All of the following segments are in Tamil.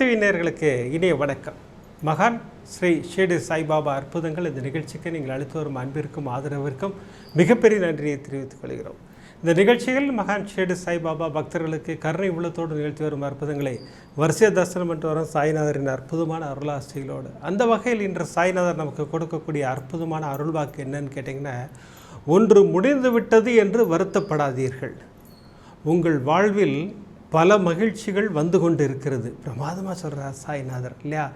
டிவி நேர்களுக்கு இனிய வணக்கம். மகான் ஸ்ரீ ஷேடு சாய்பாபா அற்புதங்கள் இந்த நிகழ்ச்சிக்கு நீங்கள் அளித்து வரும் அன்பிற்கும் ஆதரவிற்கும் மிகப்பெரிய நன்றியை தெரிவித்துக் கொள்கிறோம். இந்த நிகழ்ச்சிகள் மகான் ஷேடு சாய்பாபா பக்தர்களுக்கு கருணை உள்ளத்தோடு நிகழ்த்தி வரும் அற்புதங்களை வரிசை தரிசனம் என்று வரும் சாய்நாதரின் அற்புதமான அருளாசிகளோடு அந்த வகையில் இன்று சாய்நாதர் நமக்கு கொடுக்கக்கூடிய அற்புதமான அருள்வாக்கு என்னன்னு கேட்டிங்கன்னா ஒன்று முடிந்துவிட்டது என்று வருத்தப்படாதீர்கள். உங்கள் வாழ்வில் பல மகிழ்ச்சிகள் வந்து கொண்டு இருக்கிறது பிரமாதமாக சொல்கிறார் சாய்நாதர் இல்லையா?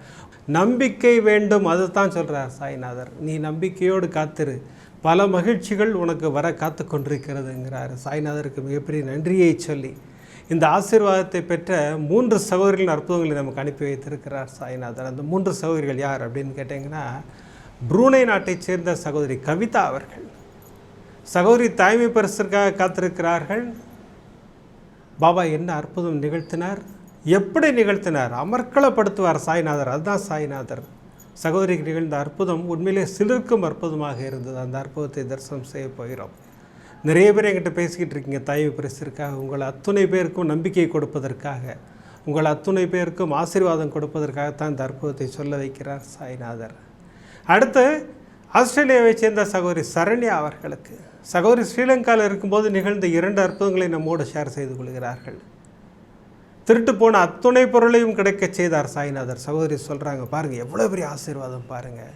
நம்பிக்கை வேண்டும் அதை தான் சொல்கிறார் சாய்நாதர். நீ நம்பிக்கையோடு காத்திரு. பல மகிழ்ச்சிகள் உனக்கு வர காத்து கொண்டிருக்கிறதுங்கிறார். சாய்நாதருக்கு மிகப்பெரிய நன்றியை சொல்லி இந்த ஆசீர்வாதத்தை பெற்ற மூன்று சகோதரிகளின் அற்புதங்களை நமக்கு அனுப்பி வைத்திருக்கிறார் சாய்நாதர். அந்த மூன்று சகோதரிகள் யார் அப்படின்னு கேட்டிங்கன்னா புரூனை நாட்டைச் சேர்ந்த சகோதரி கவிதா அவர்கள். சகோதரி தாய்மை பரிசிற்காக காத்திருக்கிறார்கள். பாபா என்ன அற்புதம் நிகழ்த்தினார்? எப்படி நிகழ்த்தினார்? அமர்க்களப்படுத்துவார் சாய்நாதர். அதுதான் சாய்நாதர். சகோதரிக்கு நிகழ்ந்த அற்புதம் உண்மையிலே சிலருக்கும் அற்புதமாக இருந்தது. அந்த அற்புதத்தை தரிசனம் செய்ய போகிறோம். நிறைய பேர் என்கிட்ட பேசிக்கிட்டு இருக்கீங்க. தயவு பிரசிற்காக உங்கள் அத்துணை பேருக்கும் நம்பிக்கை கொடுப்பதற்காக உங்கள் அத்துணை பேருக்கும் ஆசீர்வாதம் கொடுப்பதற்காகத்தான் இந்த அற்புதத்தை சொல்ல வைக்கிறார் சாய்நாதர். அடுத்து ஆஸ்திரேலியாவைச் சேர்ந்த சகோதரி சரண்யா அவர்களுக்கு. சகோதரி ஸ்ரீலங்காவில் இருக்கும்போது நிகழ்ந்த இரண்டு அற்புதங்களை நம்மோடு ஷேர் செய்து கொள்கிறார்கள். திருட்டு போன அத்துணை பொருளையும் கிடைக்க செய்தார் சாய்நாதர். சகோதரி சொல்கிறாங்க பாருங்கள் எவ்வளோ பெரிய ஆசீர்வாதம் பாருங்கள்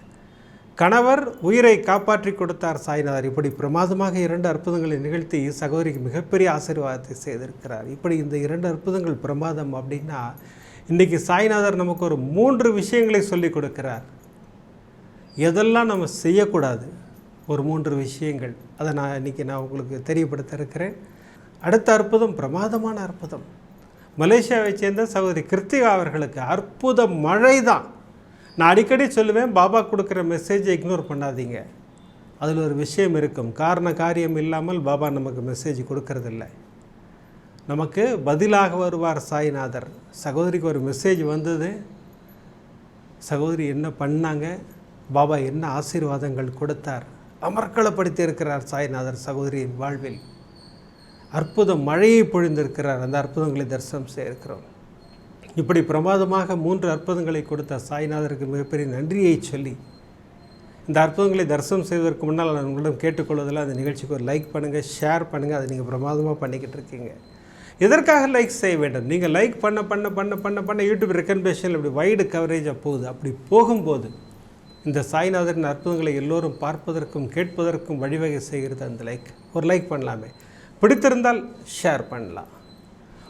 கணவர் உயிரை காப்பாற்றி கொடுத்தார் சாய்நாதர். இப்படி பிரமாதமாக இரண்டு அற்புதங்களை நிகழ்த்தி சகோதரிக்கு மிகப்பெரிய ஆசீர்வாதத்தை செய்திருக்கிறார். இப்படி இந்த இரண்டு அற்புதங்கள் பிரமாதம் அப்படின்னா இன்றைக்கி சாய்நாதர் நமக்கு ஒரு மூன்று விஷயங்களை சொல்லிக் கொடுக்கிறார். எதெல்லாம் நம்ம செய்யக்கூடாது? ஒரு மூன்று விஷயங்கள். அதை நான் இன்றைக்கி நான் உங்களுக்கு தெரியப்படுத்த இருக்கிறேன். அடுத்த அற்புதம் பிரமாதமான அற்புதம். மலேசியாவை சேர்ந்த சகோதரி கிருத்திகா அவர்களுக்கு அற்புத மழை தான் நான் அடிக்கடி சொல்லுவேன் பாபா கொடுக்குற மெசேஜை இக்னோர் பண்ணாதீங்க. அதில் ஒரு விஷயம் இருக்கும். காரண காரியம் இல்லாமல் பாபா நமக்கு மெசேஜ் கொடுக்கறதில்ல. நமக்கு பதிலாக வருவார் சாய்நாதர். சகோதரிக்கு ஒரு மெசேஜ் வந்தது. சகோதரி என்ன பண்ணாங்க? பாபா என்ன ஆசீர்வாதங்கள் கொடுத்தார்? அமர்க்களப்படுத்தியிருக்கிறார் சாய்நாதர் சகோதரியின் வாழ்வில். அற்புத மழையை பொழிந்திருக்கிறார். அந்த அற்புதங்களை தரிசனம் செய்திருக்கிறோம். இப்படி பிரமாதமாக மூன்று அற்புதங்களை கொடுத்த சாய்நாதருக்கு மிகப்பெரிய நன்றியை சொல்லி இந்த அற்புதங்களை தரிசனம் செய்வதற்கு முன்னால் நான் உங்களிடம் கேட்டுக்கொள்வதில் அந்த நிகழ்ச்சிக்கு ஒரு லைக் பண்ணுங்கள் ஷேர் பண்ணுங்கள் அதை நீங்கள் பிரமாதமாக பண்ணிக்கிட்டு இருக்கீங்க. எதற்காக லைக் செய்ய வேண்டும்? நீங்கள் லைக் பண்ண பண்ண பண்ண பண்ண பண்ண யூடியூப் ரெக்கமெண்டேஷன் இப்படி வைடு கவரேஜாக போகுது. அப்படி போகும்போது இந்த சாய்நாதரின் அற்புதங்களை எல்லோரும் பார்ப்பதற்கும் கேட்பதற்கும் வழிவகை செய்கிறது அந்த லைக் ஒரு லைக் பண்ணலாமே. பிடித்திருந்தால் ஷேர் பண்ணலாம்.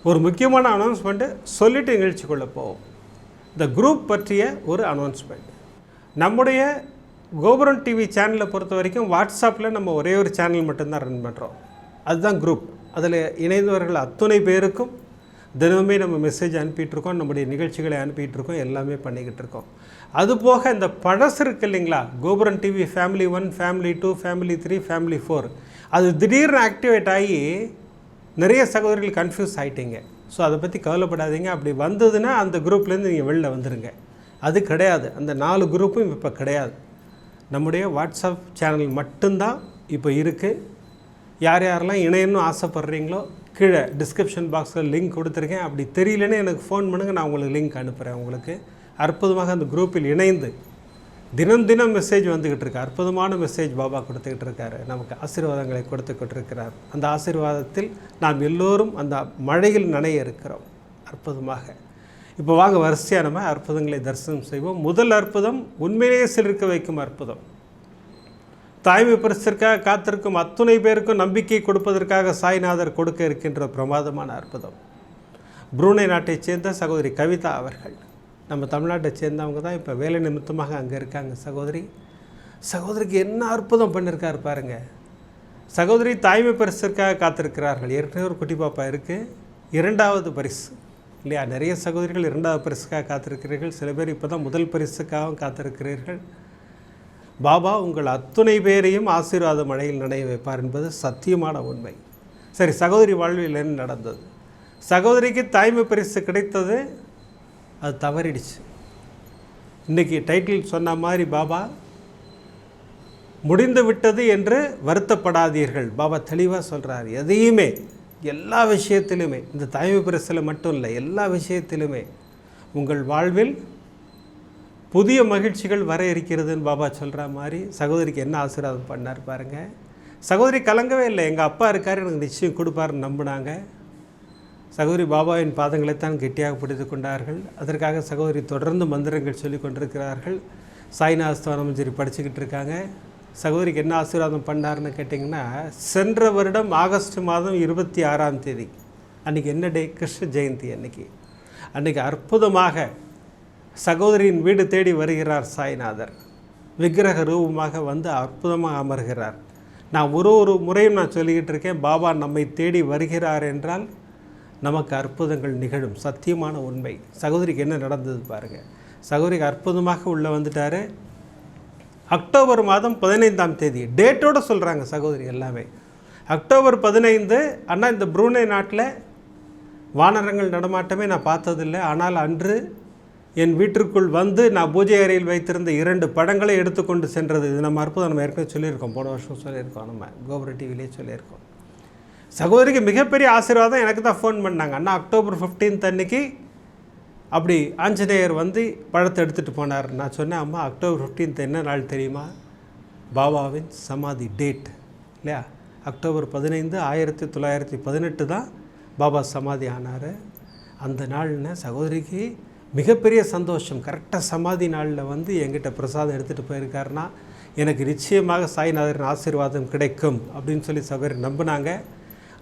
ஒரு முக்கியமான அனௌன்ஸ்மெண்ட்டு சொல்லிட்டு நிகழ்ச்சிக்குள்ளே போவோம். இந்த குரூப் பற்றிய ஒரு அனௌன்ஸ்மெண்ட் நம்முடைய கோபுரம் டிவி சேனலை பொறுத்த வரைக்கும் வாட்ஸ்அப்பில் நம்ம ஒரே ஒரு சேனல் மட்டும்தான் ரன் பண்ணுறோம் அதுதான் குரூப் அதில் இணைந்தவர்கள் அத்துணை பேருக்கும் தினமுமே நம்ம மெசேஜ் அனுப்பிட்டுருக்கோம் நம்முடைய நிகழ்ச்சிகளை அனுப்பிட்டுருக்கோம் எல்லாமே பண்ணிக்கிட்டு இருக்கோம். அதுபோக இந்த பழசு இருக்கு இல்லைங்களா? Gopuram TV family one family two family three family four அது திடீர்னு ஆக்டிவேட் ஆகி நிறைய சகோதரிகள் கன்ஃபியூஸ் ஆகிட்டீங்க ஸோ அதை பற்றி கவலைப்படாதீங்க. அப்படி வந்ததுன்னா அந்த குரூப்லேருந்து நீங்கள் வெளில வந்துடுங்க அது கிடையாது. அந்த நாலு குரூப்பும் இப்போ கிடையாது. நம்முடைய வாட்ஸ்அப் சேனல் மட்டும்தான் இப்போ இருக்குது யார் யாரெல்லாம் இணையன்னு ஆசைப்பட்றீங்களோ கீழே டிஸ்கிரிப்ஷன் பாக்ஸில் லிங்க் கொடுத்துருக்கேன். அப்படி தெரியலன்னு எனக்கு ஃபோன் பண்ணுங்கள் நான் உங்களுக்கு லிங்க் அனுப்புகிறேன் உங்களுக்கு. அற்புதமாக அந்த குரூப்பில் இணைந்து தினம் தினம் மெசேஜ் வந்துக்கிட்டு இருக்கு. அற்புதமான மெசேஜ் பாபா கொடுத்துக்கிட்டு இருக்காரு. நமக்கு ஆசீர்வாதங்களை கொடுத்துக்கிட்டு இருக்கிறார். அந்த ஆசீர்வாதத்தில் நாம் எல்லோரும் அந்த மழையில் நனைய இருக்கிறோம். அற்புதமாக. இப்போ வாங்க வரிசையாக நம்ம அற்புதங்களை தரிசனம் செய்வோம். முதல் அற்புதம் உண்மையிலேயே சிலிருக்க வைக்கும் அற்புதம். தாய்மை பரிசிற்காக காத்திருக்கும் அத்துணை பேருக்கும் நம்பிக்கை கொடுப்பதற்காக சாய்நாதர் கொடுக்க இருக்கின்ற பிரமாதமான அற்புதம். புரூனை நாட்டைச் சேர்ந்த சகோதரி கவிதா அவர்கள். நம்ம தமிழ்நாட்டை சேர்ந்தவங்க தான் இப்போ வேலை நிமித்தமாக அங்கே இருக்காங்க சகோதரி. சகோதரிக்கு என்ன அற்புதம் பண்ணியிருக்காரு பாருங்க. சகோதரி தாய்மை பரிசிற்காக காத்திருக்கிறார்கள். ஏற்கனவே ஒரு குட்டி பாப்பா இருக்குது இரண்டாவது பரிசு. இல்லையா? நிறைய சகோதரிகள் இரண்டாவது பரிசுக்காக காத்திருக்கிறீர்கள். சில பேர் இப்போ தான் முதல் பரிசுக்காகவும் காத்திருக்கிறீர்கள். பாபா உங்கள் அத்துணை பேரையும் ஆசீர்வாத மழையில் நினைய வைப்பார் என்பது சத்தியமான உண்மை. சரி சகோதரி வாழ்வில் என்ன நடந்தது? சகோதரிக்கு தாய்மை பரிசு கிடைத்தது அது தவறிடுச்சு. இன்றைக்கி டைட்டில் சொன்ன மாதிரி பாபா முடிந்து விட்டது என்று வருத்தப்படாதீர்கள். பாபா தெளிவாக சொல்கிறார் எதையுமே எல்லா விஷயத்திலுமே இந்த தாய்மை பரிசில் மட்டும் இல்லை எல்லா விஷயத்திலுமே உங்கள் வாழ்வில் புதிய மகிழ்ச்சிகள் வர இருக்கிறதுன்னு பாபா சொல்கிற மாதிரி சகோதரிக்கு என்ன ஆசீர்வாதம் பண்ணார் பாருங்கள் சகோதரி கலங்கவே இல்லை. எங்கள் அப்பா இருக்கார் எனக்கு நிச்சயம் கொடுப்பாருன்னு நம்பினாங்க. சகோதரி பாபாவின் பாதங்களைத்தான் கெட்டியாக பிடித்து கொண்டார்கள். அதற்காக சகோதரி தொடர்ந்து மந்திரங்கள் சொல்லி கொண்டிருக்கிறார்கள். சாய்நாஸ்தானம் சரி படிச்சுக்கிட்டு இருக்காங்க. சகோதரிக்கு என்ன ஆசீர்வாதம் பண்ணார்னு கேட்டிங்கன்னா சென்ற வருடம் ஆகஸ்ட் மாதம் இருபத்தி ஆறாம் தேதி அன்றைக்கி என்ன டே? கிருஷ்ண ஜெயந்தி அன்னைக்கு. அன்றைக்கி அற்புதமாக சகோதரியின் வீடு தேடி வருகிறார் சாய்நாதர். விக்கிரக ரூபமாக வந்து அற்புதமாக அமர்கிறார். நான் ஒரு ஒரு முறையும் நான் சொல்லிக்கிட்டு இருக்கேன் பாபா நம்மை தேடி வருகிறார் என்றால் நமக்கு அற்புதங்கள் நிகழும். சத்தியமான உண்மை. சகோதரிக்கு என்ன நடந்தது பாருங்கள் சகோதரிக்கு அற்புதமாக உள்ளே வந்துட்டார். அக்டோபர் மாதம் பதினைந்தாம் தேதி. டேட்டோடு சொல்கிறாங்க சகோதரி எல்லாமே. அக்டோபர் பதினைந்து அண்ணா இந்த ப்ரூனே நாட்டில் வானரங்கள் நடமாட்டமே நான் பார்த்ததில்லை. ஆனால் அன்று என் வீட்டிற்குள் வந்து நான் பூஜை அறையில் வைத்திருந்த இரண்டு படங்களை எடுத்துக்கொண்டு சென்றது. இது நம்ம அற்புதம். நம்ம ஏற்கனவே சொல்லியிருக்கோம். போன வருஷம் சொல்லியிருக்கோம். நம்ம கோபுர டிவிலே சொல்லியிருக்கோம். சகோதரிக்கு மிகப்பெரிய ஆசீர்வாதம் எனக்கு தான் ஃபோன் பண்ணாங்க. அண்ணா அக்டோபர் 15th அன்னைக்கு அப்படி ஆஞ்சநேயர் வந்து பழத்தை எடுத்துகிட்டு போனார். நான் சொன்னேன் அம்மா அக்டோபர் 15th என்ன நாள் தெரியுமா? பாபாவின் சமாதி டேட் இல்லையா? அக்டோபர் பதினைந்து ஆயிரத்தி தொள்ளாயிரத்தி பதினெட்டு தான் பாபா சமாதி ஆனார். அந்த நாள்னு சகோதரிக்கு மிகப்பெரிய சந்தோஷம். கரெக்டாக சமாதி நாளில் வந்து எங்கிட்ட பிரசாதம் எடுத்துகிட்டு போயிருக்காருன்னா எனக்கு நிச்சயமாக சாய்நாதரின் ஆசீர்வாதம் கிடைக்கும் அப்படின்னு சொல்லி சகோதரி நம்பினாங்க.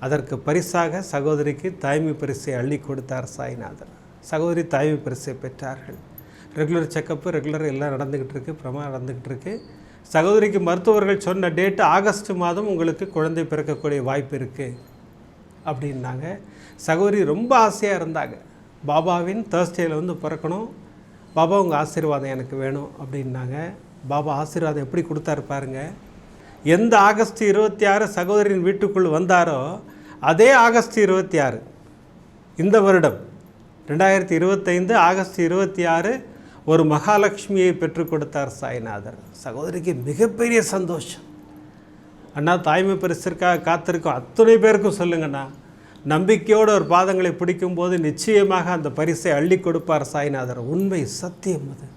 அதற்கு பரிசாக சகோதரிக்கு தாய்மை பரிசை அள்ளி கொடுத்தார் சாய்நாதர். சகோதரி தாய்மை பரிசை பெற்றார்கள். ரெகுலர் செக்கப்பு ரெகுலர் எல்லாம் நடந்துக்கிட்டு இருக்குது பிரமா நடந்துக்கிட்டு இருக்கு. சகோதரிக்கு மருத்துவர்கள் சொன்ன டேட்டு ஆகஸ்ட் மாதம் உங்களுக்கு குழந்தை பிறக்கக்கூடிய வாய்ப்பு இருக்குது அப்படின்னாங்க. சகோதரி ரொம்ப ஆசையாக இருந்தாங்க. பாபாவின் தேர்ஸ்டேயில் வந்து பிறக்கணும். பாபா உங்கள் ஆசீர்வாதம் எனக்கு வேணும் அப்படின்னாங்க. பாபா ஆசீர்வாதம் எப்படி கொடுத்தாரு பாருங்க. எந்த ஆகஸ்ட் இருபத்தி ஆறு சகோதரின் வீட்டுக்குள் வந்தாரோ அதே ஆகஸ்ட் இருபத்தி ஆறு இந்த வருடம் ரெண்டாயிரத்தி இருபத்தைந்து ஆகஸ்ட் இருபத்தி ஆறு ஒரு மகாலட்சுமியை பெற்றுக் கொடுத்தார் சாய்நாதர். சகோதரிக்கு மிகப்பெரிய சந்தோஷம். அண்ணா தாய்மை பரிசிற்காக காத்திருக்கும். அத்தனை பேருக்கும் சொல்லுங்கண்ணா. நம்பிக்கையோடு ஒரு பாதங்களை பிடிக்கும்போது நிச்சயமாக அந்த பரிசை அள்ளி கொடுப்பார் சாய்நாதர். உண்மை சத்தியம் அது.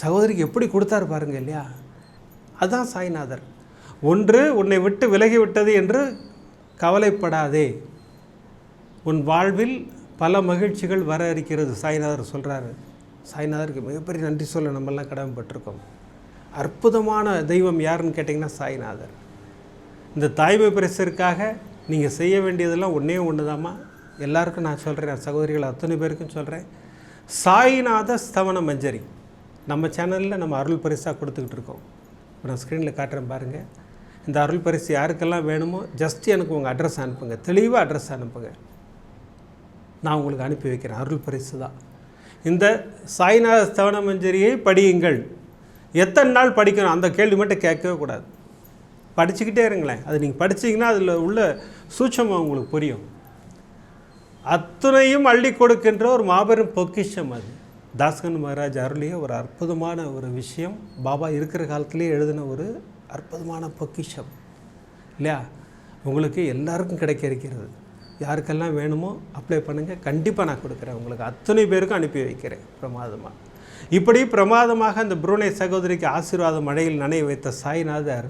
சகோதரிக்கு எப்படி கொடுத்தாரு பாருங்க இல்லையா? அதுதான் சாய்நாதர். ஒன்று உன்னை விட்டு விலகிவிட்டது என்று கவலைப்படாதே. உன் வாழ்வில் பல மகிழ்ச்சிகள் வர இருக்கிறது சாய்நாதர் சொல்கிறாரு சாய்நாதருக்கு மிகப்பெரிய நன்றி சொல்ல நம்மெல்லாம் கடமைப்பட்டிருக்கோம். அற்புதமான தெய்வம் யாருன்னு கேட்டிங்கன்னா சாய்நாதர். இந்த தாய்மை பரிசிற்காக நீங்கள் செய்ய வேண்டியதெல்லாம் ஒன்றே ஒன்று தாம்மா எல்லாருக்கும் நான் சொல்கிறேன் சகோதரிகள் அத்தனை பேருக்கும் சொல்கிறேன் சாய்நாத ஸ்தவன மஞ்சரி. நம்ம சேனலில் நம்ம அருள் பரிசாக கொடுத்துக்கிட்டு இருக்கோம். இப்போ நான் ஸ்க்ரீனில் காட்டுறேன் பாருங்கள் இந்த அருள் பரிசு யாருக்கெல்லாம் வேணுமோ ஜஸ்ட் எனக்கு உங்கள் அட்ரஸ் அனுப்புங்க. தெளிவாக அட்ரஸ் அனுப்புங்க. நான் உங்களுக்கு அனுப்பி வைக்கிறேன். அருள் பரிசு தான். இந்த சாய்நாத ஸ்தவன மஞ்சரியை படியுங்கள். எத்தனை நாள் படிக்கணும்? அந்த கேள்வி மட்டும் கேட்கவே கூடாது. படிச்சுக்கிட்டே இருங்களேன். அது நீங்கள் படிச்சீங்கன்னா அதில் உள்ள சூட்சமாக உங்களுக்கு புரியும். அத்துணையும் அள்ளி கொடுக்கின்ற ஒரு மாபெரும் பொக்கிஷம் அது. தாஸ்கன் மகாராஜ் அருளிய ஒரு அற்புதமான ஒரு விஷயம். பாபா இருக்கிற காலத்திலே எழுதின ஒரு அற்புதமான பொக்கிஷம். இல்லையா? உங்களுக்கு எல்லாருக்கும் கிடைக்க இருக்கிறது. யாருக்கெல்லாம் வேணுமோ அப்ளை பண்ணுங்கள் கண்டிப்பாக நான் கொடுக்குறேன். உங்களுக்கு அத்தனை பேருக்கும் அனுப்பி வைக்கிறேன். பிரமாதமாக இப்படி பிரமாதமாக அந்த புருணை சகோதரிக்கு ஆசீர்வாத மழையில் நனைய வைத்த சாய்நாதர்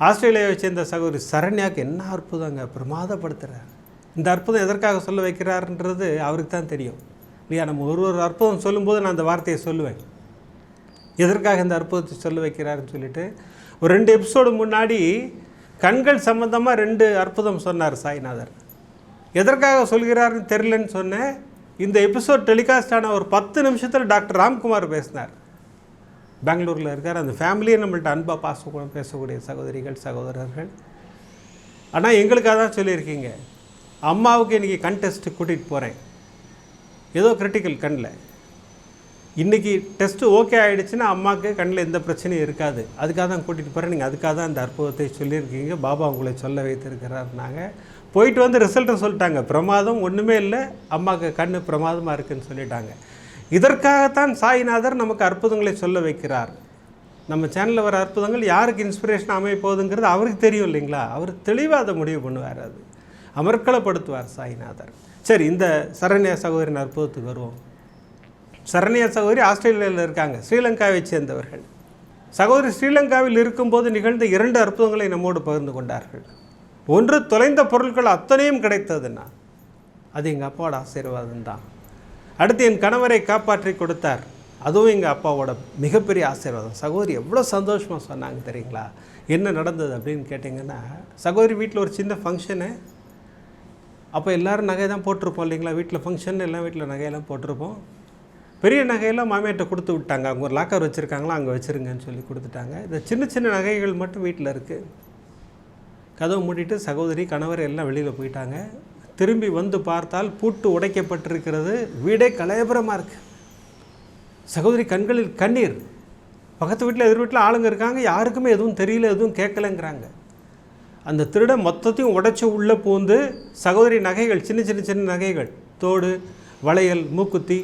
ஆஸ்திரேலியாவை சேர்ந்த சகோதரி சரண்யாவுக்கு என்ன அற்புதங்க பிரமாதப்படுத்துகிறார் இந்த அற்புதம் எதற்காக சொல்ல வைக்கிறாருன்றது அவருக்கு தான் தெரியும். இல்லையா நம்ம ஒரு ஒரு அற்புதம் சொல்லும்போது நான் அந்த வார்த்தையை சொல்லுவேன். எதற்காக இந்த அற்புதத்தை சொல்ல வைக்கிறாருன்னு சொல்லிட்டு ஒரு ரெண்டு எபிசோடு முன்னாடி கண்கள் சம்பந்தமாக ரெண்டு அற்புதம் சொன்னார் சாய்நாதர். எதற்காக சொல்கிறாருன்னு தெரிலன்னு சொன்னேன். இந்த எபிசோட் டெலிகாஸ்ட் ஆன ஒரு பத்து நிமிஷத்தில் டாக்டர் ராம்குமார் பேசினார். பெங்களூரில் இருக்கார். அந்த ஃபேமிலியை நம்மள்ட்ட அன்பாக பாச பேசக்கூடிய சகோதரிகள் சகோதரர்கள். ஆனால் எங்களுக்காக தான் சொல்லியிருக்கீங்க. அம்மாவுக்கு இன்றைக்கி கண் டெஸ்ட்டு கூட்டிகிட்டு போகிறேன் ஏதோ கிரிட்டிக்கல் கண்ணில் இன்றைக்கி டெஸ்ட்டு ஓகே ஆகிடுச்சுன்னா அம்மாவுக்கு கண்ணில் எந்த பிரச்சனையும் இருக்காது. அதுக்காக தான் கூட்டிகிட்டு போகிறேன் நீங்கள் அதுக்காக தான் அந்த அற்புதத்தை சொல்லியிருக்கீங்க. பாபா உங்களை சொல்ல வைத்திருக்கிறாருனாங்க. போயிட்டு வந்து ரிசல்ட்டை சொல்லிட்டாங்க. பிரமாதம் ஒன்றுமே இல்லை. அம்மாவுக்கு கண் பிரமாதமாக இருக்குதுன்னு சொல்லிட்டாங்க. இதற்காகத்தான் சாய்நாதர் நமக்கு அற்புதங்களை சொல்ல வைக்கிறார். நம்ம சேனலில் வர அற்புதங்கள் யாருக்கு இன்ஸ்பிரேஷன் அமைய போகுதுங்கிறது அவருக்கு தெரியும் இல்லைங்களா? அவர் தெளிவாக அதை முடிவு பண்ணுவார் அது. அமர்க்களப்படுத்துவார் சாய்நாதர். சரி இந்த சரண்யா சகோதரின் அற்புதத்துக்கு வருவோம். சரண்யா சகோதரி ஆஸ்திரேலியாவில் இருக்காங்க ஸ்ரீலங்காவை சேர்ந்தவர்கள். சகோதரி ஸ்ரீலங்காவில் இருக்கும்போது நிகழ்ந்த இரண்டு அற்புதங்களை நம்மோடு பகிர்ந்து கொண்டார்கள். ஒன்று தொலைந்த பொருட்கள் அத்தனையும் கிடைத்ததுன்னா அது எங்கள் அப்பாவோட ஆசீர்வாதம் தான் அடுத்து என் கணவரை காப்பாற்றி கொடுத்தார். அதுவும் எங்கள் அப்பாவோட மிகப்பெரிய ஆசீர்வாதம். சகோதரி எவ்வளோ சந்தோஷமாக சொன்னாங்க தெரியுங்களா? என்ன நடந்தது அப்படின்னு கேட்டிங்கன்னா சகோதரி வீட்டில் ஒரு சின்ன ஃபங்க்ஷனு அப்போ எல்லோரும் நகை தான் போட்டிருப்போம் இல்லைங்களா? வீட்டில் ஃபங்க்ஷன் எல்லாம் வீட்டில் நகையெல்லாம் போட்டிருப்போம். பெரிய நகையெல்லாம் மாமியார்ட்ட கொடுத்து விட்டாங்க. அவங்க ஒரு லாக்கர் வச்சுருக்காங்களா? அங்கே வச்சுருங்கன்னு சொல்லி கொடுத்துட்டாங்க. இந்த சின்ன சின்ன நகைகள் மட்டும் வீட்டில் இருக்குது கதவை மூடிட்டு சகோதரி கணவர் எல்லாம் வெளியில் போயிட்டாங்க. திரும்பி வந்து பார்த்தால் பூட்டு உடைக்கப்பட்டிருக்கிறது. வீடே கலையபுரமாக இருக்குது சகோதரி கண்களில் கண்ணீர். பக்கத்து வீட்டில் எதிர் வீட்டில் ஆளுங்க இருக்காங்க. யாருக்குமே எதுவும் தெரியல எதுவும் கேட்கலங்கிறாங்க. அந்த திருடன் மொத்தத்தையும் உடைச்சி உள்ளே பூந்து சகோதரி நகைகள் சின்ன சின்ன சின்ன நகைகள் தோடு வளையல் மூக்குத்தி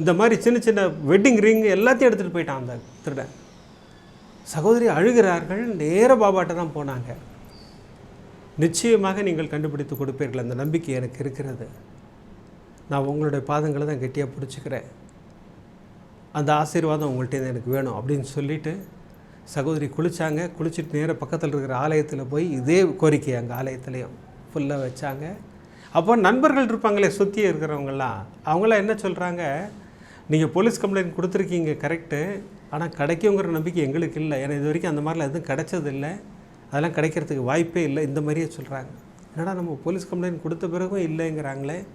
இந்த மாதிரி சின்ன சின்ன வெட்டிங் ரிங் எல்லாத்தையும் எடுத்துகிட்டு போயிட்டான் அந்த திருடன். சகோதரி அழுகிறார்கள். நேர பாபாட்ட தான் போனாங்க. நிச்சயமாக நீங்கள் கண்டுபிடித்து கொடுப்பீர்கள். அந்த நம்பிக்கை எனக்கு இருக்கிறது. நான் உங்களுடைய பாதங்களை தான் கெட்டியாக பிடிச்சிக்கிறேன். அந்த ஆசீர்வாதம் உங்கள்கிட்ட எனக்கு வேணும் அப்படின்னு சொல்லிட்டு சகோதரி குளித்தாங்க குளிச்சுட்டு நேராக பக்கத்தில் இருக்கிற ஆலயத்தில் போய் இதே கோரிக்கை அங்கே ஆலயத்துலேயும் ஃபுல்லாக வச்சாங்க. அப்போ நண்பர்கள் இருப்பாங்களே சுற்றி இருக்கிறவங்களாம் அவங்களாம் என்ன சொல்கிறாங்க நீங்கள் போலீஸ் கம்ப்ளைண்ட் கொடுத்துருக்கீங்க கரெக்டு ஆனால் கிடைக்குங்கிற நம்பிக்கை எங்களுக்கு இல்லை. ஏன்னா இது வரைக்கும் அந்த மாதிரிலாம் எதுவும் கிடைச்சதில்லை. அதெல்லாம் கிடைக்கிறதுக்கு வாய்ப்பே இல்லை. இந்த மாதிரியே சொல்கிறாங்க என்னடா நம்ம போலீஸ் கம்ப்ளைண்ட் கொடுத்த பிறகும் இல்லைங்கிறாங்களே.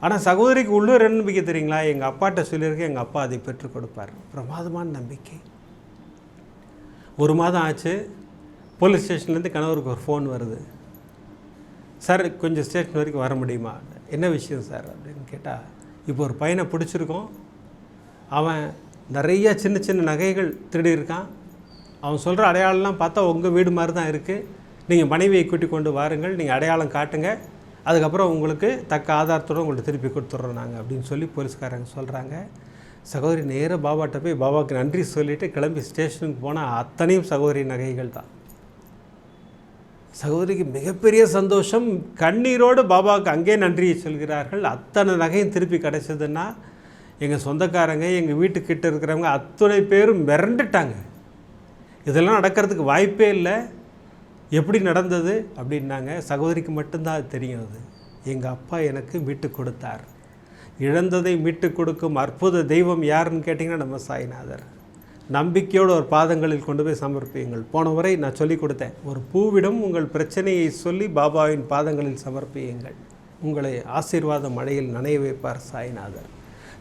ஆனால் சகோதரிக்கு உள்ளூர் என்ன நம்பிக்கை தெரியுங்களா? எங்கள் அப்பாட்ட சொல்லியிருக்கேன் எங்கள் அப்பா அதை பெற்றுக் கொடுப்பார். பிரமாதமான நம்பிக்கை. ஒரு மாதம் ஆச்சு. போலீஸ் ஸ்டேஷன்லேருந்து கணவருக்கு ஒரு ஃபோன் வருது. சார் கொஞ்சம் ஸ்டேஷன் வரைக்கும் வர முடியுமா? என்ன விஷயம் சார்? அப்படின்னு கேட்டால் இப்போ ஒரு பையனை பிடிச்சிருக்கோம். அவன் நிறைய சின்ன சின்ன நகைகள் திருடி இருக்கான் அவன் சொல்கிற அடையாளம்லாம் பார்த்தா உங்கள் வீடு மாதிரி தான் இருக்குது நீங்கள் மனைவியை கூட்டி கொண்டு வாருங்கள் நீங்கள் அடையாளம் காட்டுங்க. அதுக்கப்புறம் உங்களுக்கு தக்க ஆதாரத்தோடு உங்கள்கிட்ட திருப்பி கொடுத்துட்றோம் நாங்கள் அப்படின்னு சொல்லி போலீஸ்காரங்க சொல்கிறாங்க சகோதரி நேராக பாபாட்ட போய் பாபாவுக்கு நன்றி சொல்லிவிட்டு கிளம்பி ஸ்டேஷனுக்கு போனால் அத்தனையும் சகோதரி நகைகள் தான். சகோதரிக்கு மிகப்பெரிய சந்தோஷம். கண்ணீரோடு பாபாவுக்கு அங்கே நன்றியை சொல்கிறார்கள். அத்தனை நகையும் திருப்பி கிடச்சதுன்னா எங்கள் சொந்தக்காரங்க எங்கள் வீட்டுக்கிட்ட இருக்கிறவங்க அத்தனை பேரும் மிரண்டுட்டாங்க. இதெல்லாம் நடக்கிறதுக்கு வாய்ப்பே இல்லை. எப்படி நடந்தது அப்படின்னாங்க. சகோதரிக்கு மட்டும்தான் அது தெரியும் அது. எங்கள் அப்பா எனக்கு மீட்டு கொடுத்தார். இழந்ததை மீட்டு கொடுக்கும் அற்புத தெய்வம் யாருன்னு கேட்டிங்கன்னா நம்ம சாய்நாதர். நம்பிக்கையோடு ஒரு பாதங்களில் கொண்டு போய் சமர்ப்பியுங்கள். போன முறை நான் சொல்லிக் கொடுத்தேன். ஒரு பூவிடம் உங்கள் பிரச்சனையை சொல்லி பாபாவின் பாதங்களில் சமர்ப்பியுங்கள். உங்களை ஆசீர்வாத மழையில் நனைய வைப்பார் சாய்நாதர்.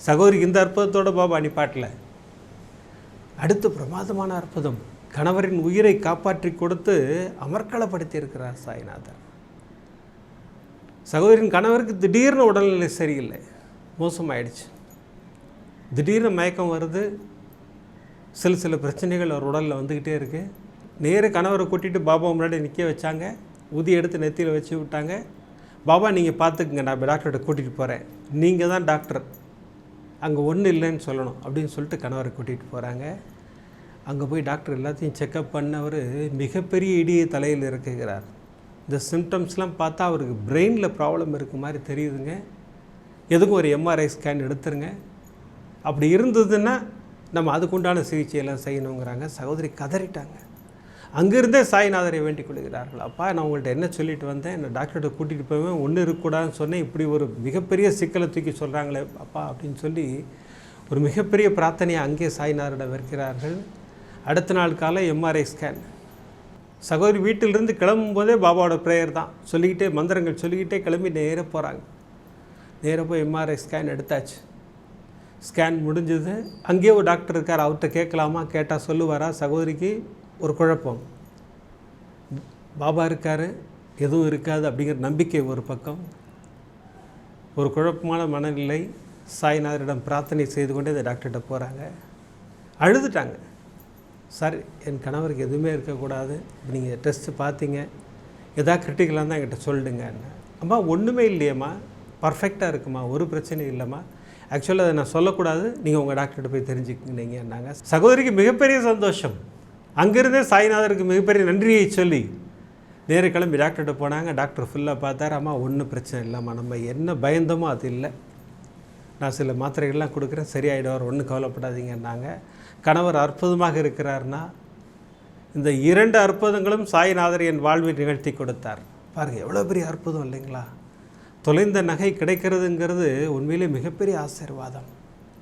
சகோதரிக்கு இந்த அற்புதத்தோட பாபா அனுப்பாட்டல அடுத்து பிரமாதமான அற்புதம். கணவரின் உயிரை காப்பாற்றி கொடுத்து அமர்களப்படுத்தியிருக்கிறார் சாய்நாதர். சகோதரின் கணவருக்கு திடீர்னு உடல்நிலை சரியில்லை. மோசமாயிடுச்சு. திடீர்னு மயக்கம் வருது. சில சில பிரச்சனைகள் அவர் உடலில் வந்துக்கிட்டே இருக்குது நேர கணவரை கூட்டிகிட்டு பாபா முன்னாடி நிற்க வச்சாங்க. ஊதி எடுத்து நெத்தியில் வச்சு விட்டாங்க. பாபா நீங்கள் பார்த்துக்குங்க நான் டாக்டர்கிட்ட கூட்டிகிட்டு போகிறேன் நீங்கள் தான் டாக்டர். அங்கே ஒன்றும் இல்லைன்னு சொல்லணும் அப்படின்னு சொல்லிட்டு கணவரை கூட்டிகிட்டு போகிறாங்க அங்கே போய் டாக்டர் எல்லாத்தையும் செக்கப் பண்ணவர் மிகப்பெரிய இடியை தலையில் இருக்குகிறார் இந்த சிம்டம்ஸ்லாம் பார்த்தா அவருக்கு பிரெயினில் ப்ராப்ளம் இருக்க மாதிரி தெரியுதுங்க. எதுக்கும் ஒரு எம்ஆர்ஐ ஸ்கேன் எடுத்துருங்க. அப்படி இருந்ததுன்னா நம்ம அதுக்குண்டான சிகிச்சையெல்லாம் செய்யணுங்கிறாங்க. சகோதரி கதறிட்டாங்க. அங்கேருந்தே சாய்நாதரை வேண்டிக் கொள்கிறார்கள். அப்பா நான் உங்கள்கிட்ட என்ன சொல்லிட்டு வந்தேன்? என்ன டாக்டர்கிட்ட கூட்டிகிட்டு போவேன் ஒன்றும் இருக்கக்கூடாதுன்னு சொன்னேன். இப்படி ஒரு மிகப்பெரிய சிக்கலை தூக்கி சொல்கிறாங்களே அப்பா அப்படின்னு சொல்லி ஒரு மிகப்பெரிய பிரார்த்தனையை அங்கே சாய்நாதரிடம் வைக்கிறார்கள் அடுத்த நாள் காலை எம்ஆர்ஐ ஸ்கேன் சகோதரி வீட்டிலிருந்து கிளம்பும்போதே பாபாவோட ப்ரேயர் தான். சொல்லிக்கிட்டே மந்திரங்கள் சொல்லிக்கிட்டே கிளம்பி நேராக போகிறாங்க நேராக போய் எம்ஆர்ஐ ஸ்கேன் எடுத்தாச்சு. ஸ்கேன் முடிஞ்சது. அங்கேயே ஒரு டாக்டர் இருக்கார் அவர்கிட்ட கேட்கலாமா? கேட்டால் சொல்லுவாரா? சகோதரிக்கு ஒரு குழப்பம். பாபா இருக்கார் எதுவும் இருக்காது அப்படிங்கிற நம்பிக்கை ஒரு பக்கம். ஒரு குழப்பமான மனநிலை. சாய்நாதரிடம் பிரார்த்தனை செய்து கொண்டே இந்த டாக்டர்கிட்ட போகிறாங்க அழுதுட்டாங்க. சார் என் கணவருக்கு எதுவுமே இருக்கக்கூடாது. நீங்கள் டெஸ்ட்டு பார்த்தீங்க. எதாவது கிரிட்டிக்கலாக தான் என்கிட்ட சொல்லிடுங்க அம்மா ஒன்றுமே இல்லையம்மா. பர்ஃபெக்டாக இருக்குமா ஒரு பிரச்சனையும் இல்லைம்மா. ஆக்சுவலாக அதை நான் சொல்லக்கூடாது. நீங்கள் உங்கள் டாக்டர்கிட்ட போய் தெரிஞ்சுக்கினீங்கன்னாங்க. சகோதரிக்கு மிகப்பெரிய சந்தோஷம். அங்கேருந்தே சாய்நாதருக்கு மிகப்பெரிய நன்றியை சொல்லி நேர கிளம்பி டாக்டர்கிட்ட போனாங்க. டாக்டர் ஃபுல்லாக பார்த்தார். அம்மா ஒன்றும் பிரச்சனை இல்லைம்மா. நம்ம என்ன பயந்தோமோ அது இல்லை. நான் சில மாத்திரைகள்லாம் கொடுக்குறேன். சரியாயிடுவார் ஒன்றும் கவலைப்படாதீங்கன்னாங்க. கணவர் அற்புதமாக இருக்கிறார்னா இந்த இரண்டு அற்புதங்களும் சாய்நாதர் என் வாழ்வில் நிகழ்த்தி கொடுத்தார். பாருங்கள் எவ்வளோ பெரிய அற்புதம் இல்லைங்களா? தொலைந்த நகை கிடைக்கிறதுங்கிறது உண்மையிலே மிகப்பெரிய ஆசீர்வாதம்.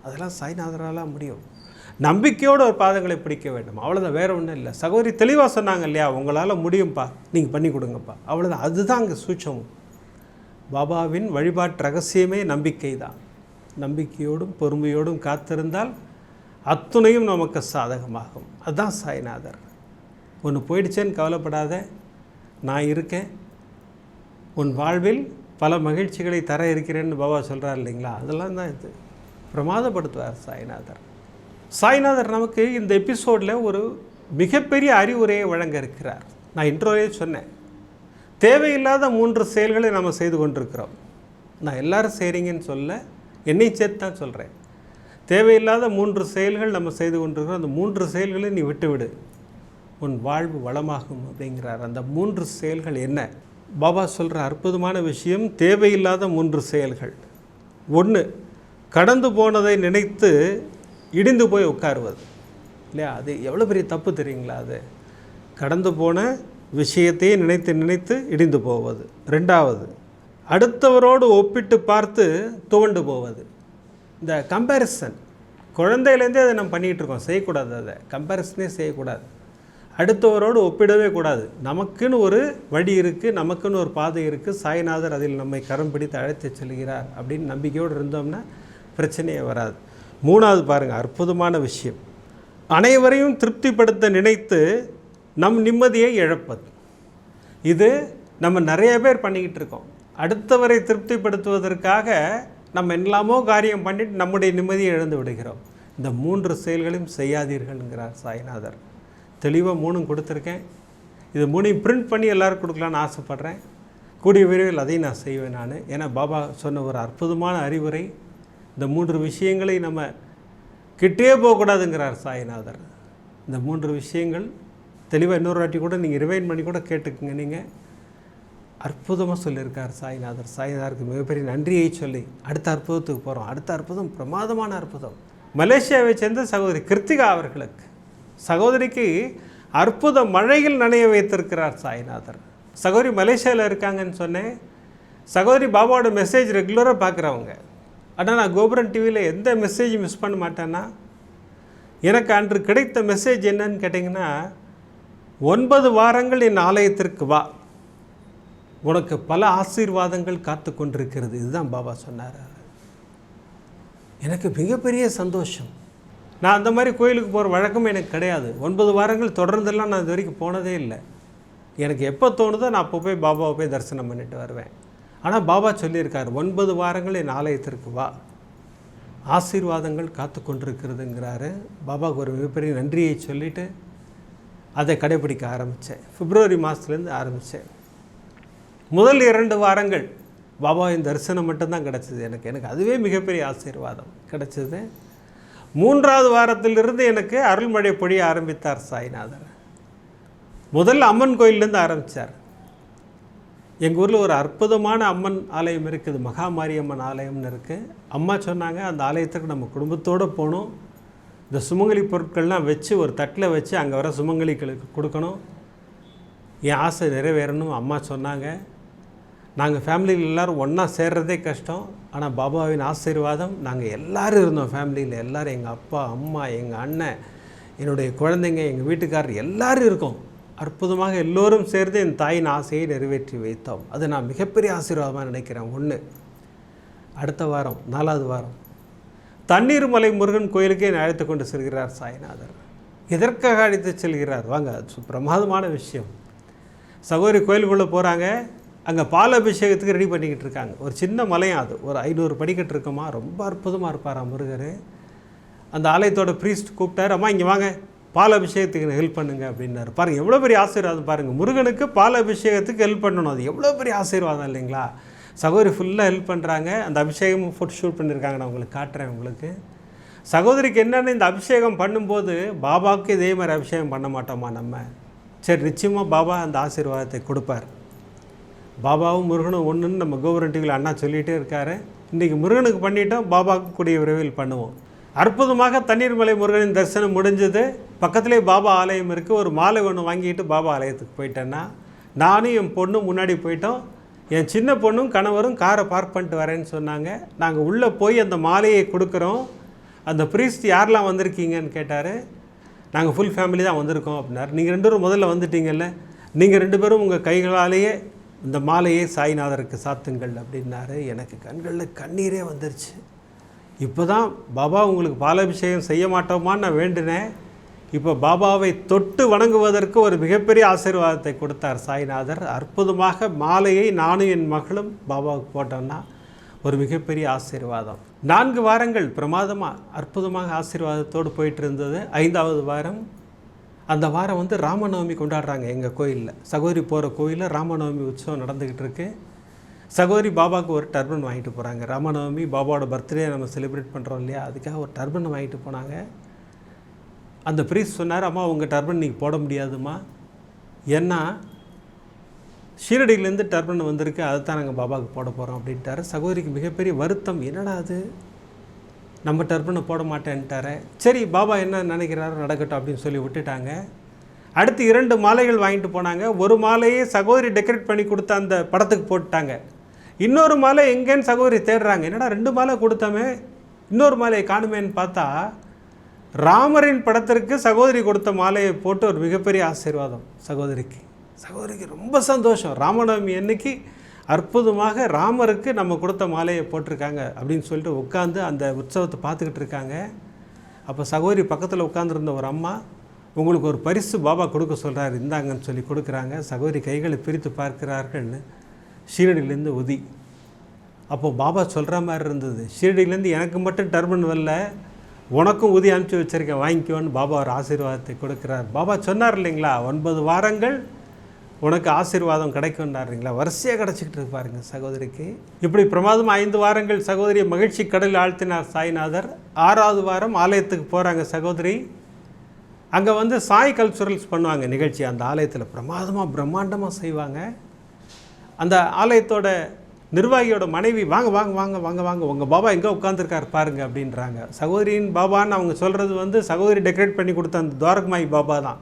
அதெல்லாம் சாய்நாதரால் முடியும். நம்பிக்கையோடு ஒரு பாதங்களை பிடிக்க வேண்டும். அவ்வளோதான் வேறு ஒன்றும் இல்லை. சகோதரி தெளிவாக சொன்னாங்க இல்லையா? உங்களால் முடியும்ப்பா நீங்கள் பண்ணி கொடுங்கப்பா. அவ்வளோதான் அதுதான் அங்கே சூட்சம். பாபாவின் வழிபாட்டு ரகசியமே நம்பிக்கை தான் நம்பிக்கையோடும் பொறுமையோடும் காத்திருந்தால் அத்துணையும் நமக்கு சாதகமாகும். அதுதான் சாய்நாதர். ஒன்று போயிடுச்சேன்னு கவலைப்படாத. நான் இருக்கேன். உன் வாழ்வில் பல மகிழ்ச்சிகளை தர இருக்கிறேன்னு பாபா சொல்கிறார் இல்லைங்களா? அதெல்லாம் தான் இது. பிரமாதப்படுத்துவார் சாய்நாதர். சாய்நாதர் நமக்கு இந்த எபிசோடில் ஒரு மிகப்பெரிய அறிவுரையை வழங்க இருக்கிறார். நான் இன்ட்ரோவே சொன்னேன். தேவையில்லாத மூன்று செயல்களை நம்ம செய்து கொண்டிருக்கிறோம். நான் எல்லோரும் செய்கிறீங்கன்னு சொல்ல என்னை சேர்த்து தான் சொல்கிறேன் தேவையில்லாத மூன்று செயல்கள் நம்ம செய்து கொண்டிருக்கிறோம். அந்த மூன்று செயல்களை நீ விட்டுவிடு. உன் வாழ்வு வளமாகும் அப்படிங்கிறார். அந்த மூன்று செயல்கள் என்ன? பாபா சொல்கிற அற்புதமான விஷயம் தேவையில்லாத மூன்று செயல்கள். ஒன்று கடந்து போனதை நினைத்து இடிந்து போய் உட்காருவது. இல்லையா? அது எவ்வளோ பெரிய தப்பு தெரியுங்களா அது? கடந்து போன விஷயத்தையே நினைத்து நினைத்து இடிந்து போவது. ரெண்டாவது அடுத்தவரோடு ஒப்பிட்டு பார்த்து துவண்டு போவது. இந்த கம்பேரிசன் குழந்தையிலேருந்தே அதை நம்ம பண்ணிகிட்டு இருக்கோம் செய்யக்கூடாது அதை. கம்பேரிசனே செய்யக்கூடாது. அடுத்தவரோடு ஒப்பிடவே கூடாது. நமக்குன்னு ஒரு வழி இருக்குது நமக்குன்னு ஒரு பாதை இருக்குது சாய்நாதர் அதில் நம்மை கரம் பிடித்து அழைத்து செல்கிறார் அப்படின்னு நம்பிக்கையோடு இருந்தோம்னா பிரச்சனையே வராது. மூணாவது பாருங்கள் அற்புதமான விஷயம். அனைவரையும் திருப்திப்படுத்த நினைத்து நம் நிம்மதியை இழப்பது. இது நம்ம நிறைய பேர் பண்ணிக்கிட்டு இருக்கோம் அடுத்தவரை திருப்திப்படுத்துவதற்காக நம்ம எல்லாமோ காரியம் பண்ணிட்டு நம்முடைய நிம்மதியை இழந்து விடுகிறோம். இந்த மூன்று செயல்களையும் செய்யாதீர்கள்ங்கிறார் சாய்நாதர். தெளிவாக மூணும் கொடுத்துருக்கேன். இது மூணையும் பிரிண்ட் பண்ணி எல்லோரும் கொடுக்கலான்னு ஆசைப்பட்றேன். கூடிய விரைவில் அதையும் நான் செய்வேன் நான். ஏன்னா பாபா சொன்ன ஒரு அற்புதமான அறிவுரை இந்த மூன்று விஷயங்களை நம்ம கிட்டே போகக்கூடாதுங்கிறார் சாய்நாதர். இந்த மூன்று விஷயங்கள் தெளிவாக இன்னொரு வாட்டி கூட நீங்கள் ரிவைன் பண்ணி கூட கேட்டுக்குங்க நீங்கள் அற்புதமாக சொல்லியிருக்கார் சாய்நாதர். சாய்நாதருக்கு மிகப்பெரிய நன்றியை சொல்லி அடுத்த அற்புதத்துக்கு போகிறோம் அடுத்த அற்புதம் பிரமாதமான அற்புதம். மலேசியாவை சேர்ந்த சகோதரி கிருத்திகா அவர்களுக்கு. சகோதரிக்கு அற்புத மழையில் நனைய வைத்திருக்கிறார் சாய்நாதர். சகோதரி மலேசியாவில் இருக்காங்கன்னு சொன்னேன். சகோதரி பாபாவோட மெசேஜ் ரெகுலராக பார்க்குறவங்க. ஆனால் நான் கோபுரம் டிவியில் எந்த மெசேஜ் மிஸ் பண்ண மாட்டேன்னா எனக்கு அன்று கிடைத்த மெசேஜ் என்னன்னு கேட்டிங்கன்னா ஒன்பது வாரங்கள் என் ஆலயத்திற்கு வா. உனக்கு பல ஆசீர்வாதங்கள் காத்து கொண்டிருக்கிறது இதுதான் பாபா சொன்னார். எனக்கு மிகப்பெரிய சந்தோஷம். நான் அந்த மாதிரி கோயிலுக்கு போகிற வழக்கம் எனக்கு கிடையாது. ஒன்பது வாரங்கள் தொடர்ந்தெல்லாம் நான் இது வரைக்கும் போனதே இல்லை. எனக்கு எப்போ தோணுதோ நான் அப்போ போய் பாபாவை போய் தரிசனம் பண்ணிட்டு வருவேன். ஆனால் பாபா சொல்லியிருக்கார் ஒன்பது வாரங்கள் என் ஆலயத்திற்கு வா. ஆசீர்வாதங்கள் காத்து கொண்டிருக்கிறதுங்கிறாரு பாபாவுக்கு ஒரு மிகப்பெரிய நன்றியை சொல்லிவிட்டு அதை கடைபிடிக்க ஆரம்பித்தேன் பிப்ரவரி மாதத்துலேருந்து ஆரம்பித்தேன் முதல் இரண்டு வாரங்கள் பாபாவின் தரிசனம் மட்டும்தான் கிடச்சிது எனக்கு. எனக்கு அதுவே மிகப்பெரிய ஆசீர்வாதம் கிடச்சிது. மூன்றாவது வாரத்திலிருந்து எனக்கு அருள்மழை பொழிய ஆரம்பித்தார் சாய்நாதர். முதல்ல அம்மன் கோயிலேருந்து ஆரம்பித்தார் எங்கள் ஊரில் ஒரு அற்புதமான அம்மன் ஆலயம் இருக்குது மகாமாரியம்மன் ஆலயம்னு இருக்குது அம்மா சொன்னாங்க அந்த ஆலயத்துக்கு நம்ம குடும்பத்தோடு போகணும். இந்த சுமங்கலி பொருட்கள்லாம் வச்சு ஒரு தட்டில் வச்சு அங்கே வர சுமங்கலிகளுக்கு கொடுக்கணும். என் ஆசை நிறைவேறணும் அம்மா சொன்னாங்க. நாங்கள் ஃபேமிலியில் எல்லோரும் ஒன்றா சேர்றதே கஷ்டம். ஆனால் பாபாவின் ஆசீர்வாதம் நாங்கள் எல்லோரும் இருந்தோம் ஃபேமிலியில் எல்லோரும் எங்கள் அப்பா அம்மா எங்கள் அண்ணன் என்னுடைய குழந்தைங்க எங்கள் வீட்டுக்காரர் எல்லோரும் இருக்கோம். அற்புதமாக எல்லோரும் சேர்ந்து என் தாயின் ஆசையை நிறைவேற்றி வைத்தோம். அது நான் மிகப்பெரிய ஆசீர்வாதமாக நினைக்கிறேன். ஒன்று அடுத்த வாரம் நாலாவது வாரம். தண்ணீர் மலை முருகன் கோயிலுக்கே அழைத்து கொண்டு செல்கிறார் சாய்நாதர். எதற்காக அழைத்து செல்கிறார்? வாங்க அது பிரமாதமான விஷயம். சகோதரி கோயிலுக்குள்ளே போகிறாங்க அங்கே பால் அபிஷேகத்துக்கு ரெடி பண்ணிக்கிட்டு இருக்காங்க. ஒரு சின்ன மலையும் அது. ஒரு ஐநூறு படிக்கட்டு இருக்குமா ரொம்ப அற்புதமாக இருப்பார் முருகர். அந்த ஆலயத்தோட ப்ரீஸ்ட் கூப்பிட்டாரு அம்மா இங்கே வாங்க. பால் அபிஷேகத்துக்கு ஹெல்ப் பண்ணுங்க அப்படின்னாரு. பாருங்கள் எவ்வளோ பெரிய ஆசீர்வாதம் பாருங்கள் முருகனுக்கு பால் அபிஷேகத்துக்கு ஹெல்ப் பண்ணணும். அது எவ்வளோ பெரிய ஆசீர்வாதம் இல்லைங்களா? சகோதரி ஃபுல்லாக ஹெல்ப் பண்ணுறாங்க அந்த அபிஷேகம் ஃபோட்டோ ஷூட் பண்ணியிருக்காங்க நான் உங்களுக்கு காட்டுறேன் உங்களுக்கு. சகோதரிக்கு என்னென்னு இந்த அபிஷேகம் பண்ணும்போது பாபாவுக்கு இதே மாதிரி அபிஷேகம் பண்ண மாட்டோமா நம்ம? சரி நிச்சயமாக பாபா அந்த ஆசீர்வாதத்தை கொடுப்பார். பாபாவும் முருகனும் ஒன்றுன்னு நம்ம கோபுரண்டிகள் அண்ணா சொல்லிகிட்டே இருக்காரு. இன்றைக்கி முருகனுக்கு பண்ணிட்டோம் பாபாவுக்கு கூடிய விரைவில் பண்ணுவோம். அற்புதமாக தண்ணீர்மலை முருகனின் தரிசனம் முடிஞ்சது. பக்கத்திலே பாபா ஆலயம் இருக்குது ஒரு மாலை ஒன்று வாங்கிட்டு பாபா ஆலயத்துக்கு போயிட்டேன்னா நானும் என் பொண்ணும் முன்னாடி போயிட்டோம். என் சின்ன பொண்ணும் கணவரும் காரை பார்க் பண்ணிட்டு வரேன்னு சொன்னாங்க. நாங்கள் உள்ளே போய் அந்த மாலையை கொடுக்குறோம். அந்த ப்ரீஸ்ட் யாரெல்லாம் வந்திருக்கீங்கன்னு கேட்டார். நாங்கள் ஃபுல் ஃபேமிலி தான் வந்திருக்கோம் அப்படின்னாரு. நீங்கள் ரெண்டு பேரும் முதல்ல வந்துட்டீங்கல்ல. நீங்கள் ரெண்டு பேரும் உங்கள் கைகளாலேயே இந்த மாலையை சாய்நாதருக்கு சாத்துங்கள் அப்படின்னாரு. எனக்கு கண்களில் கண்ணீரே வந்துருச்சு. இப்போ தான் பாபா உங்களுக்கு பாலாபிஷேகம் செய்ய மாட்டோமான்னு நான் வேண்டினேன். இப்போ பாபாவை தொட்டு வணங்குவதற்கு ஒரு மிகப்பெரிய ஆசீர்வாதத்தை கொடுத்தார் சாய்நாதர். அற்புதமாக மாலையை நானும் என் மகளும் பாபாவுக்கு போட்டோன்னா ஒரு மிகப்பெரிய ஆசீர்வாதம். நான்கு வாரங்கள் பிரமாதமாக அற்புதமாக ஆசீர்வாதத்தோடு போயிட்டு இருந்தது. ஐந்தாவது வாரம் அந்த வாரம் வந்து ராமநவமி கொண்டாடுறாங்க எங்கள் கோயிலில். சகோதரி போகிற கோயிலில் ராமநவமி உற்சவம் நடந்துக்கிட்டு இருக்கு சகோதரி பாபாவுக்கு ஒரு டர்பன் வாங்கிட்டு போகிறாங்க ராமநவமி பாபாவோட பர்த்டே நம்ம செலிப்ரேட் பண்ணுறோம் இல்லையா? அதுக்காக ஒரு டர்பன் வாங்கிட்டு போனாங்க. அந்த ப்ரீஸ் சொன்னார் அம்மா உங்கள் டர்பன் நீங்கள் போட முடியாதும்மா. ஏன்னா ஷீரடியிலேருந்து டர்பன் வந்திருக்கு அதை தான் நாங்கள் பாபாவுக்கு போட போகிறோம் அப்படின்ட்டாரு. சகோதரிக்கு மிகப்பெரிய வருத்தம் என்னடா அது? நம்ம டர்பனை போட மாட்டேன்ட்டாரு. சரி பாபா என்ன நினைக்கிறாரோ நடக்கட்டும் அப்படின்னு சொல்லி விட்டுட்டாங்க. அடுத்து இரண்டு மாலைகள் வாங்கிட்டு போனாங்க. ஒரு மாலையை சகோதரி டெக்கரேட் பண்ணி கொடுத்த அந்த படத்துக்கு போட்டுட்டாங்க. இன்னொரு மாலை எங்கேன்னு சகோதரி தேடுறாங்க. என்னடா ரெண்டு மாலை கொடுத்தோமே. இன்னொரு மாலையை காணுமேன்னு பார்த்தா ராமரின் படத்திற்கு சகோதரி கொடுத்த மாலையை போட்டு ஒரு மிகப்பெரிய ஆசீர்வாதம் சகோதரிக்கு. சகோதரிக்கு ரொம்ப சந்தோஷம். ராமநவமி அன்னைக்கு அற்புதமாக ராமருக்கு நம்ம கொடுத்த மாலையை போட்டிருக்காங்க அப்படின்னு சொல்லிட்டு உட்காந்து அந்த உற்சவத்தை பார்த்துக்கிட்டு இருக்காங்க. அப்போ சகோதரி பக்கத்தில் உட்காந்துருந்த ஒரு அம்மா உங்களுக்கு ஒரு பரிசு பாபா கொடுக்க சொல்கிறார் இந்தாங்கன்னு சொல்லி கொடுக்குறாங்க. சகோதரி கைகளை பிரித்து பார்க்கிறார்கள்னு ஷீரடியிலேருந்து உதி. அப்போது பாபா சொல்கிற மாதிரி இருந்தது. ஷீரடியிலேருந்து எனக்கு மட்டும் டர்பன் வரல உனக்கும் உதி அனுப்பிச்சி வச்சிருக்கேன் வாங்கிக்கோன்னு பாபா ஒரு ஆசீர்வாதத்தை கொடுக்குறார். பாபா சொன்னார் இல்லைங்களா ஒன்பது வாரங்கள் உனக்கு ஆசீர்வாதம் கிடைக்கும்னாருங்களா? வரிசையாக கிடச்சிக்கிட்டு இருப்பாருங்க சகோதரிக்கு. இப்படி பிரமாதம் ஐந்து வாரங்கள் சகோதரியை மகிழ்ச்சி கடலில் ஆழ்த்தினார் சாய்நாதர். ஆறாவது வாரம் ஆலயத்துக்கு போகிறாங்க சகோதரி. அங்கே வந்து சாய் கல்ச்சுரல்ஸ் பண்ணுவாங்க நிகழ்ச்சி. அந்த ஆலயத்தில் பிரமாதமாக பிரம்மாண்டமாக செய்வாங்க. அந்த ஆலயத்தோட நிர்வாகியோட மனைவி வாங்க வாங்க வாங்க வாங்க வாங்க உங்கள் பாபா எங்கே உட்காந்துருக்கார் பாருங்க அப்படின்றாங்க. சகோதரியின் பாபான்னு அவங்க சொல்கிறது வந்து சகோதரி டெக்கரேட் பண்ணி கொடுத்த அந்த துவாரகமாய் பாபா தான்.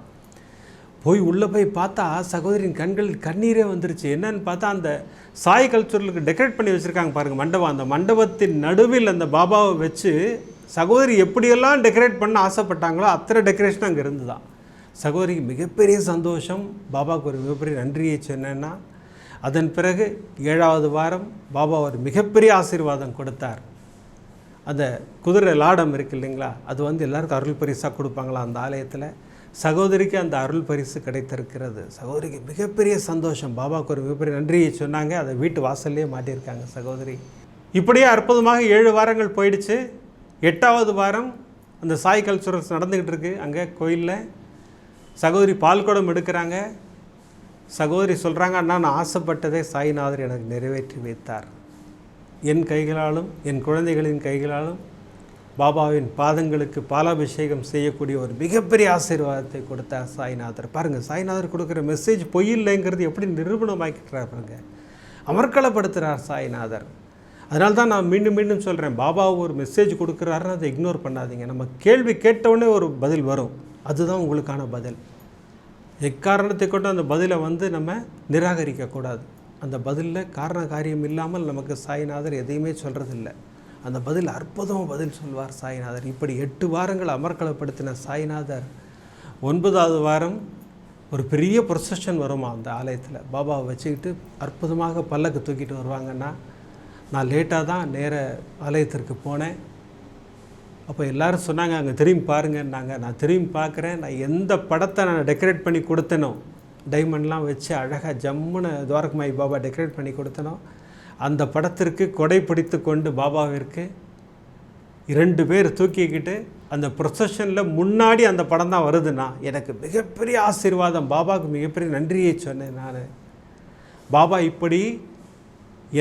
போய் உள்ளே போய் பார்த்தா சகோதரியின் கண்கள் கண்ணீரே வந்துருச்சு. என்னன்னு பார்த்தா அந்த சாய் கல்ச்சுரலுக்கு டெக்கரேட் பண்ணி வச்சுருக்காங்க பாருங்கள் மண்டபம். அந்த மண்டபத்தின் நடுவில் அந்த பாபாவை வச்சு சகோதரி எப்படியெல்லாம் டெக்கரேட் பண்ண ஆசைப்பட்டாங்களோ அத்தனை டெக்கரேஷன் அங்கே இருந்து தான் சகோதரிக்கு மிகப்பெரிய சந்தோஷம். பாபாவுக்கு ஒரு மிகப்பெரிய நன்றியை சொன்னேன்னா அதன் பிறகு ஏழாவது வாரம் பாபா ஒரு மிகப்பெரிய ஆசீர்வாதம் கொடுத்தார். அந்த குதிரை லாடம் இருக்கு இல்லைங்களா அது வந்து எல்லாருக்கும் அருள் பரிசாக கொடுப்பாங்களா அந்த ஆலயத்தில்? சகோதரிக்கு அந்த அருள் பரிசு கிடைத்திருக்கிறது. சகோதரிக்கு மிகப்பெரிய சந்தோஷம். பாபாவுக்கு ஒரு மிகப்பெரிய நன்றியை சொன்னாங்க. அதை வீட்டு வாசல்லே மாட்டியிருக்காங்க சகோதரி. இப்படியே அற்புதமாக ஏழு வாரங்கள் போயிடுச்சு. எட்டாவது வாரம் அந்த சாய் கல்ச்சுரல்ஸ் நடந்துக்கிட்டு இருக்கு. அங்கே கோயிலில் சகோதரி பால்குடம் எடுக்கிறாங்க. சகோதரி சொல்கிறாங்க அண்ணா நான் ஆசைப்பட்டதே சாய்நாதர் எனக்கு நிறைவேற்றி வைத்தார். என் கைகளாலும் என் குழந்தைகளின் கைகளாலும் பாபாவின் பாதங்களுக்கு பாலாபிஷேகம் செய்யக்கூடிய ஒரு மிகப்பெரிய ஆசீர்வாதத்தை கொடுத்த சாய்நாதர். பாருங்கள் சாய்நாதர் கொடுக்குற மெசேஜ் பொய் இல்லைங்கிறது எப்படி நிரூபணமாக்கிட்டுறார் பாருங்க. அமர்க்களப்படுத்துகிறார் சாய்நாதர். அதனால தான் நான் மீண்டும் மீண்டும் சொல்கிறேன் பாபா ஒரு மெசேஜ் கொடுக்குறாருன்னு அதை இக்னோர் பண்ணாதீங்க. நம்ம கேள்வி கேட்டவுடனே ஒரு பதில் வரும். அதுதான் உங்களுக்கான பதில். எக்காரணத்தை கொண்டு அந்த பதிலை வந்து நம்ம நிராகரிக்கக்கூடாது. அந்த பதிலில் காரண காரியம் இல்லாமல் நமக்கு சாய்நாதர் எதையுமே சொல்கிறதில்ல அந்த பதில் அற்புதமாக பதில் சொல்வார் சாய்நாதர். இப்படி எட்டு வாரங்கள் அமர்க்களப்படுத்தின சாய்நாதர் ஒன்பதாவது வாரம் ஒரு பெரிய ப்ரொசஷன் வருமா அந்த ஆலயத்தில்? பாபாவை வச்சுக்கிட்டு அற்புதமாக பல்லக்கு தூக்கிட்டு வருவாங்கன்னா நான் லேட்டாக தான் நேர ஆலயத்திற்கு போனேன். அப்போ எல்லாரும் சொன்னாங்க அங்கே திரும்பி பாருங்கன்னாங்க. நான் திரும்பி பார்க்குறேன். நான் எந்த படத்தை நான் டெக்கரேட் பண்ணி கொடுத்தனோ டைமண்ட்லாம் வச்சு அழகாக ஜம்முன்னு துவாரகமாய் பாபா டெக்கரேட் பண்ணி கொடுத்தனோ அந்த படத்திற்கு கொடை பிடித்து கொண்டு பாபாவிற்கு இரண்டு பேர் தூக்கிக்கிட்டு அந்த ப்ரொசஷனில் முன்னாடி அந்த படம் தான் வருதுன்னா எனக்கு மிகப்பெரிய ஆசீர்வாதம். பாபாவுக்கு மிகப்பெரிய நன்றியை சொன்னேன் நான். பாபா இப்படி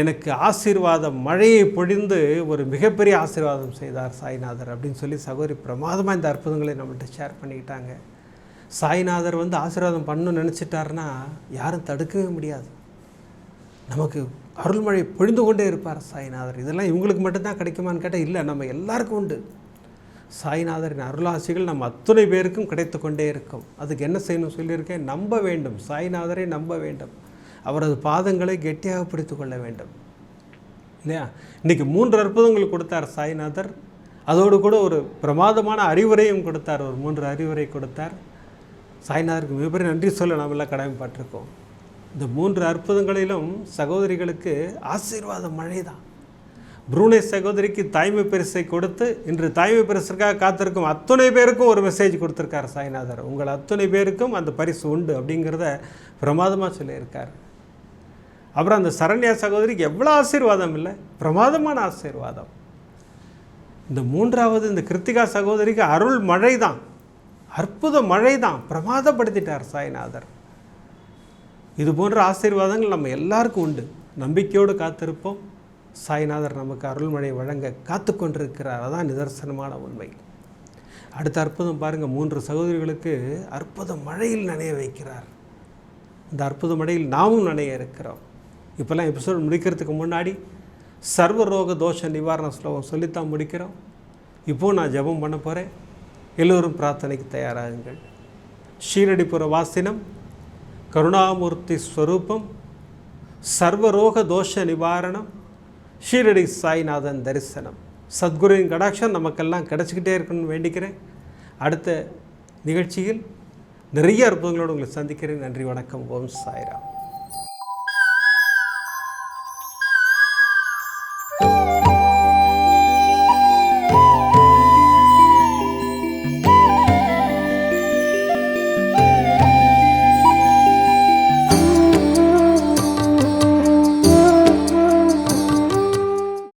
எனக்கு ஆசீர்வாதம் மழையை பொழிந்து ஒரு மிகப்பெரிய ஆசீர்வாதம் செய்தார் சாய்நாதர் அப்படின்னு சொல்லி சகோதரி பிரமாதமாக இந்த அற்புதங்களை நம்மள்கிட்ட ஷேர் பண்ணிக்கிட்டாங்க. சாய்நாதர் வந்து ஆசீர்வாதம் பண்ணணும்னு நினச்சிட்டாருன்னா யாரும் தடுக்கவே முடியாது. நமக்கு அருள்மழை பொழிந்து கொண்டே இருப்பார் சாய்நாதர். இதெல்லாம் இவங்களுக்கு மட்டும்தான் கிடைக்குமான்னு கேட்டால் இல்லை நம்ம எல்லாருக்கும் உண்டு. சாய்நாதரின் அருளாசிகள் நம்ம அத்துணை பேருக்கும் கிடைத்து கொண்டே இருக்கும். அதுக்கு என்ன செய்யணும் சொல்லியிருக்கேன்? நம்ப வேண்டும். சாய்நாதரை நம்ப வேண்டும். அவரது பாதங்களை கெட்டியாக பிடித்து கொள்ள வேண்டும். இல்லையா? இன்றைக்கி மூன்று அற்புதங்கள் கொடுத்தார் சாய்நாதர். அதோடு கூட ஒரு பிரமாதமான அறிவுரையும் கொடுத்தார். ஒரு மூன்று அறிவுரை கொடுத்தார். சாய்நாதருக்கு மிகப்பெரிய நன்றி சொல்ல நாம் எல்லாம் கடமைப்பட்டிருக்கோம். இந்த மூன்று அற்புதங்களிலும் சகோதரிகளுக்கு ஆசீர்வாத மழை தான் புரூனே சகோதரிக்கு தாய்மை பரிசை கொடுத்து இன்று தாய்மை பரிசுக்காக காத்திருக்கும் அத்துணை பேருக்கும் ஒரு மெசேஜ் கொடுத்துருக்கார் சாய்நாதர். உங்கள் அத்துணை பேருக்கும் அந்த பரிசு உண்டு அப்படிங்கிறத பிரமாதமாக சொல்லியிருக்கார். அப்புறம் அந்த சரண்யா சகோதரிக்கு எவ்வளோ ஆசீர்வாதம் இல்லை? பிரமாதமான ஆசீர்வாதம். இந்த மூன்றாவது இந்த கிருத்திகா சகோதரிக்கு அருள் மழை தான் அற்புத மழை தான் பிரமாதப்படுத்திட்டார் சாய்நாதர். இது போன்ற ஆசீர்வாதங்கள் நம்ம எல்லாருக்கும் உண்டு. நம்பிக்கையோடு காத்திருப்போம். சாய்நாதர் நமக்கு அருள்மழை வழங்க காத்து கொண்டிருக்கிறார். அதான் நிதர்சனமான உண்மை. அடுத்த அற்புதம் பாருங்கள் மூன்று சகோதரிகளுக்கு அற்புத மழையில் நனைய வைக்கிறார். இந்த அற்புத மழையில் நாமும் நனைய இருக்கிறோம். இப்போல்லாம் எபிசோட் முடிக்கிறதுக்கு முன்னாடி சர்வரோக தோஷ நிவாரண ஸ்லோகம் சொல்லித்தான் முடிக்கிறோம். இப்போது நான் ஜெபம் பண்ண போகிறேன் எல்லோரும் பிரார்த்தனைக்கு தயாராகுங்கள். ஷீரடிபுர வாசினம். கருணாமூர்த்தி ஸ்வரூபம் சர்வரோக தோஷ நிவாரணம் ஷீரடி சாய்நாதன் தரிசனம். சத்குருவின் கடாட்சம் நமக்கெல்லாம் கிடச்சிக்கிட்டே இருக்கணும்னு வேண்டிக்கிறேன். அடுத்த நிகழ்ச்சியில் நிறைய அற்புதங்களோடு உங்களை சந்திக்கிறேன். நன்றி வணக்கம். ஓம் சாய்ராம்.